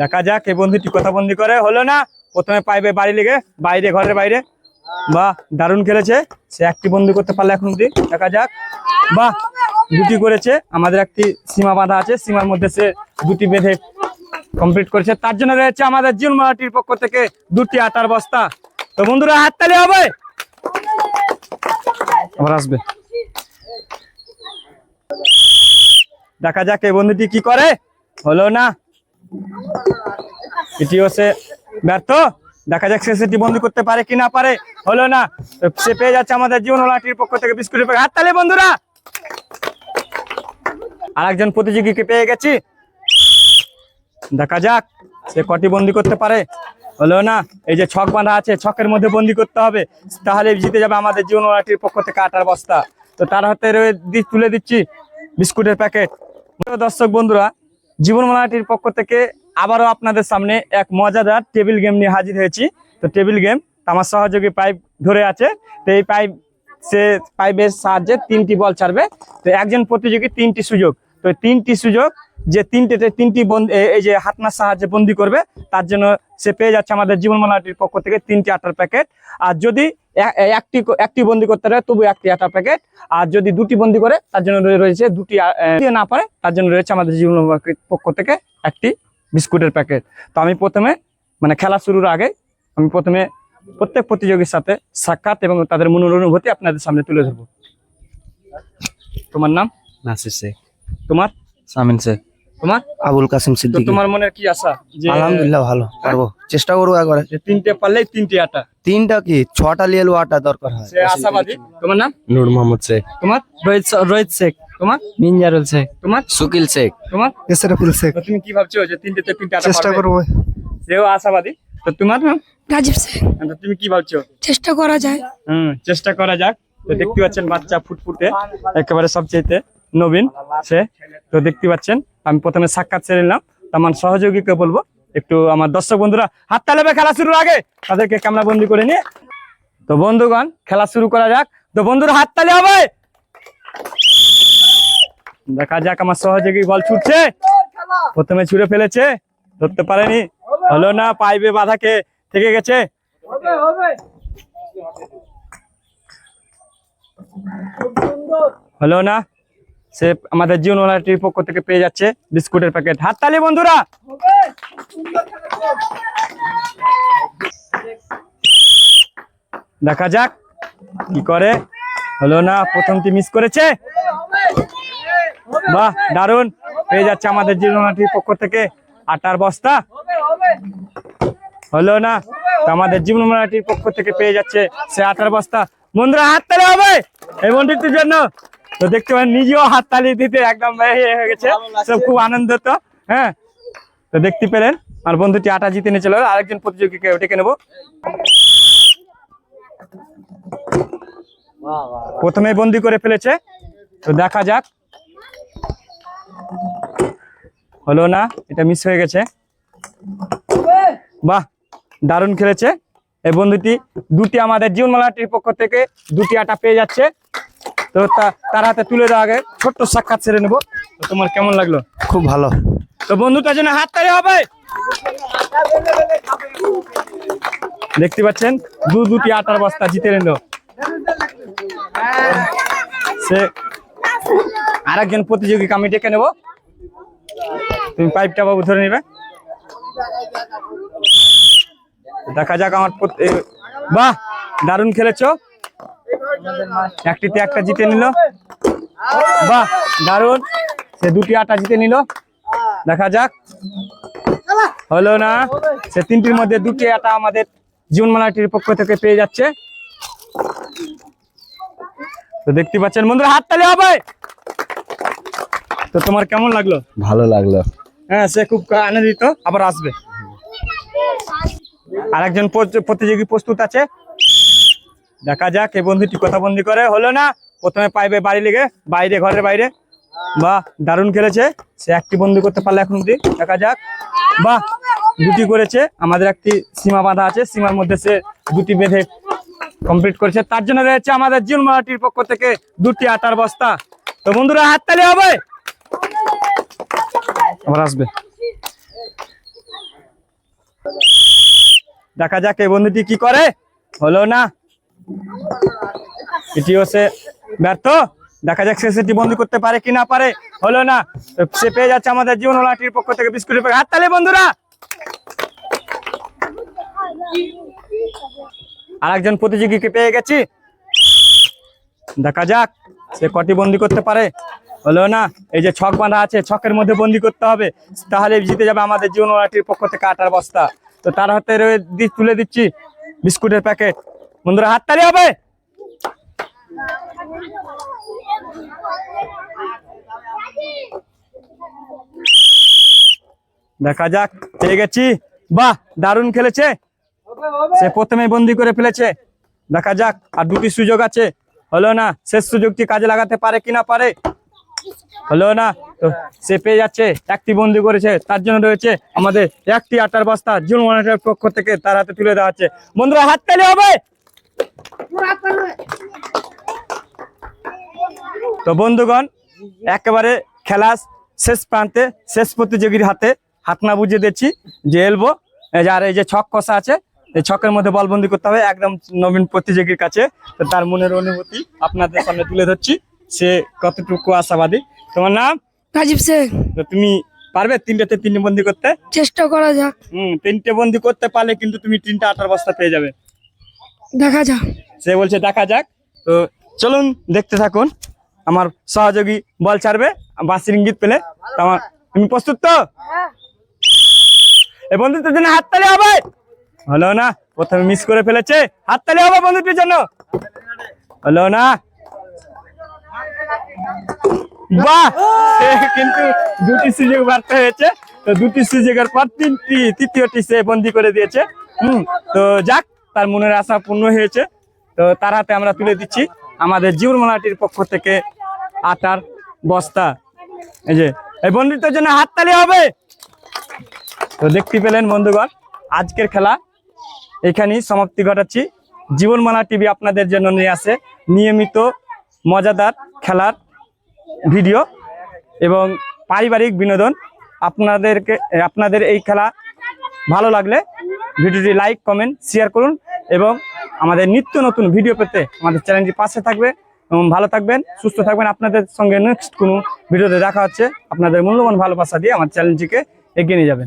দেখা যাক, এই বন্ধুটি কথা বন্দি করে। হলো না, প্রথমে পাইবে বাড়ি লেগে, বাইরে, ঘরের বাইরে। বা দারুণ খেলেছে। সে একটি বন্ধু করতে পারলে এখন অব্দি দেখা যাক। বাহ, দুটি করেছে। আমাদের একটি সীমা বাঁধা আছে। সীমার মধ্যে সে দুটি বেঁধে কমপ্লিট করেছে। তার জন্য রয়েছে আমাদের জিউন মারাটির পক্ষ থেকে দুটি আটার বস্তা। তো বন্ধুরা, হাততালি হবে? আবার আসবে। দেখা যাক এই বন্ধুটি কি করে। হলো না এটিও সে ব্যর্থ। দেখা যাক সেটি বন্ধ করতে পারে কি না পারে। হলো না। সে পেয়ে যাচ্ছে আমাদের জীবন লাঠির পক্ষ থেকে বিস্কুটের প্যাকেট। হাততালি বন্ধুরা! আরেকজন প্রতিযোগীকে পেয়ে গেছি। দেখা যাক সে কটি বন্দি করতে পারে। হলো না। এই যে ছক বাঁধা আছে, ছকের মধ্যে বন্দি করতে হবে। তাহলে জিতে যাবে আমাদের জীবন লাঠির পক্ষ থেকে আটার বস্তা। তো তার হাতে তুলে দিচ্ছি বিস্কুটের প্যাকেট। দর্শক বন্ধুরা জীবন মালাটির পক্ষ থেকে আবারও আপনাদের সামনে এক মজাদার টেবিল গেম নিয়ে হাজির হয়েছি। তো টেবিল গেম আমার সহযোগী পাইপ ধরে আছে। তো এই পাইপ সে পাইপের সাহায্যে তিনটি বল ছাড়বে। তো একজন প্রতিযোগী তিনটি সুযোগ। তো তিনটি সুযোগ যে তিনটেতে তিনটি বন্দি এই যে হাতনার সাহায্যে বন্দি করবে, তার জন্য সে পেয়ে যাচ্ছে আমাদের জীবন মালাটির পক্ষ থেকে তিনটি আটার প্যাকেট আর যদি একটি একটি বন্দি করতে পারে তবু একটি আটার প্যাকেট আর যদি দুটি বন্দি করে তার জন্য রয়েছে দুটি না পারে তার জন্য রয়েছে আমাদের জীবন পক্ষ থেকে একটি বিস্কুটের প্যাকেট। তো আমি প্রথমে মানে খেলা শুরুর আগে আমি প্রথমে প্রত্যেক প্রতিযোগীর সাথে সাক্ষাৎ এবং তাদের মনের অনুভূতি আপনাদের সামনে তুলে ধরবো। তোমার নাম? নাসির শেখ। তোমার? সামিন শেখ। তোমার? আবুল কাসিম তো সিদ্দিকী। তোমার মনের কি আশা আলহামদুলিল্লাহ ভালো। পারব। চেষ্টা করব একবারে। যে তিনটে পারলেই তিনটে আটা। তিনটা কি? ছটা এলো আটটা দরকার হয়। আশাবাদী। তোমার নাম? নূর মোহাম্মদ শেখ। তোমার? রোহিত রোহিত শেখ। তোমার? মিনজারুল শেখ। তোমার? সুকিল শেখ। তোমার? এসরাফুল শেখ। তুমি কি ভাবছ যে তিনটেতে তিনটে আটা চেষ্টা করব। সেও আশাবাদী। তো তোমার নাম? রাজীব শেখ। তো তুমি কি ভাবছ? চেষ্টা করা যায়। হুম চেষ্টা করা যাক। তো দেখতে পাচ্ছেন বাচ্চা ফুটফুটে। একেবারে সবচেয়ে নবীন, সে, তো দেখতে পাচ্ছেন, আমি প্রথমে সাক্ষাৎ সেরে নিলাম। আমার সহযোগীকে বলব? একটু আমার দর্শক বন্ধুরা, হাত তালেবে খেলা শুরুর আগে? তাদেরকে ক্যামেরা বন্দি করে নিয়ে। তো বন্ধুগণ, খেলা শুরু করা যাক। তো বন্ধুরা, হাত তালে হবে! দেখা যাক আমার সহযোগী বল ছুটছে। প্রথমে ছুড়ে ফেলেছে, ধরতে পারেনি। হলো না পাইবে বাধাকে থেকে গেছে। হলো না সে আমাদের জীবন ওয়ালাটির পক্ষ থেকে পেয়ে যাচ্ছে বিস্কুটের প্যাকেট হাততালি, বন্ধুরা! দেখা যাক কি করে। হলো না প্রথমটি মিস করেছে। বাহ দারুণ পেয়ে যাচ্ছে আমাদের জীবন ওয়ালাটির পক্ষ থেকে আটার বস্তা। হলো না আমাদের জীবন মারাটির পক্ষ থেকে পেয়ে যাচ্ছে সে আটার বস্তা। বন্ধুরা, হাততালি হবে এই বন্ধুটির জন্য। তো দেখতে পারেন নিজেও হাততালি দিতে একদম হয়ে গেছে। সব খুব আনন্দ তো হ্যাঁ? তো দেখতে পেলেন আর বন্ধুটি আটা জিতে নিয়ে চলে। আরেকজন প্রতিযোগীকে ডেকে নেব। প্রথমে বন্দি করে ফেলেছে তো দেখা যাক। হলো না এটা মিস হয়ে গেছে। বাহ দারুণ খেলেছে। এই বন্ধুটি দুটি আমাদের জীবনমালাটির পক্ষ থেকে দুটি আটা পেয়ে যাচ্ছে। তো তার হাতে তুলে দেওয়া আগে ছোট্ট সাক্ষাৎ ছেড়ে নেব। তো তোমার কেমন লাগল? খুব ভালো। তো বন্ধুটার জন্য হাত তালি হবে। দেখতে পাচ্ছেন দু দুটি আটার বস্তা জিতে নিল। সে আরেকজন প্রতিযোগীকে আমি ডেকে নেব। তুমি পাইপটা বাবু ধরে নেবে। দেখা যাক আমার বাহ দারুণ খেলেছো। একটিতে একটা জিতে নিল। বাহ দারুণ। সে দুটি আটা জিতে নিল। দেখা যাক। হলো না। সে তিনটির মধ্যে দুটি আটা আমাদের জীবনমালাটির পক্ষ থেকে পেয়ে যাচ্ছে। তো দেখতে পাচ্ছেন বন্ধুরা হাততালি হবে। তো তোমার কেমন লাগল? ভালো লাগল। হ্যাঁ সে খুব আনন্দিত আবার আসবে। আরেকজন প্রত- প্রতিযোগী প্রস্তুত আছে। দেখা যাক, এই বন্ধুটি কথা বন্দি করে। হলো না, প্রথমে পাইবে বাড়ি লেগে, বাইরে, ঘরের বাইরে। বাহ, দারুণ খেলেছে। সে একটি বন্ধু করতে পারলে এখন অব্দি দেখা যাক। বাহ, দুটি করেছে। আমাদের একটি সীমা বাঁধা আছে। সীমার মধ্যে সে দুটি বেঁধে কমপ্লিট করেছে। তার জন্য রয়েছে আমাদের জীবন মারাটির পক্ষ থেকে দুটি আটার বস্তা। তো বন্ধুরা, হাততালি হবে? আবার আসবে। দেখা যাক এই বন্ধুটি কি করে। হলো না এটিও সে ব্যর্থ। দেখা যাক সে সেটি করতে পারে কি না পারে। হলো না। সে পেয়ে যাচ্ছে আমাদের জীবন লাঠির পক্ষ থেকে বিস্কুটের প্যাকেট। হাততালি, বন্ধুরা! আরেকজন প্রতিযোগীকে পেয়ে গেছি। দেখা যাক সে কটি বন্দি করতে পারে। হলো না। এই যে ছক বাঁধা আছে, ছকের মধ্যে বন্দি করতে হবে। তাহলে জিতে যাবে আমাদের জীবন লাঠির পক্ষ থেকে আটার বস্তা। তো তার হাতে তুলে দিচ্ছি বিস্কুটের প্যাকেট। বন্ধুরা, হাত হাততালি হবে? দেখা যাক, পেয়ে গেছি। বাহ, দারুণ খেলেছে। সে প্রথমে বন্দি করে ফেলেছে। দেখা যাক, আর দুটি সুযোগ আছে। হলো না, শেষ সুযোগটি কাজে লাগাতে পারে কি না পারে? হলো না, তো সে পেয়ে যাচ্ছে, একটি বন্দি করেছে। তার জন্য রয়েছে আমাদের একটি আটার বস্তা। মনিটরের পক্ষ থেকে তার হাতে তুলে দেওয়া হচ্ছে। বন্ধুরা, হাত তালি হবে? তো বন্ধুগণ একেবারে খেলা শেষ প্রান্তে শেষ প্রতিযোগীর হাতে হাত না বুঝিয়ে দিচ্ছি যে এলবো এই যে আর এই যে ছক কষা আছে এই ছকের মধ্যে বলবন্দি করতে হবে একদম নবীন প্রতিযোগীর কাছে। তো তার মনের অনুভূতি আপনাদের সামনে তুলে ধরছি সে কতটুকু আশাবাদী। তোমার নাম? রাজীব শেখ তো তুমি পারবে তিনটাতে তিনটে বন্দি করতে? চেষ্টা করা যাক হুম তিনটে বন্দি করতে পারলে কিন্তু তুমি তিনটা আটার বস্তা পেয়ে যাবে। দেখা যাক। সে বলছে, দেখা যাক। তো চলুন, দেখতে থাকুন। আমার সহযোগী বল ছাড়বে, বাসির ইঙ্গিত পেলে। আমার তুমি প্রস্তুত তো? এই বন্ধুটির জন্য হাততালি হবে। হলো না, প্রথমে মিস করে ফেলেছে। হাততালি হবে বন্ধুটির জন্য। হলো না। বাহ! কিন্তু দুটি সুযোগ ব্যর্থ হয়েছে। তো দুটি সুযোগের পর তিনটি, তৃতীয়টি সে বন্দি করে দিয়েছে। হুম, তো যাক, তার মনের আশা পূর্ণ হয়েছে। তো তার হাতে আমরা তুলে দিচ্ছি আমাদের জীবনমালাটির পক্ষ থেকে আটার বস্তা। এই যে, এই বন্ধুত্বের জন্য হাততালি হবে। তো দেখতে পেলেন বন্ধুগণ, আজকের খেলা এখানেই সমাপ্তি ঘটাচ্ছি। জীবনমালা টিভি আপনাদের জন্য নিয়ে আসে নিয়মিত মজাদার খেলার ভিডিও এবং পারিবারিক বিনোদন। আপনাদেরকে, আপনাদের এই খেলা ভালো লাগলে ভিডিওটি লাইক, কমেন্ট শেয়ার করুন এবং আমাদের নিত্য নতুন ভিডিও পেতে আমাদের চ্যানেলটি পাশে থাকবে এবং ভালো থাকবেন, সুস্থ থাকবেন। আপনাদের সঙ্গে নেক্সট কোনো ভিডিওতে দেখা হচ্ছে। আপনাদের মূল্যবান ভালোবাসা দিয়ে আমার চ্যানেলটিকে এগিয়ে নিয়ে যাবেন।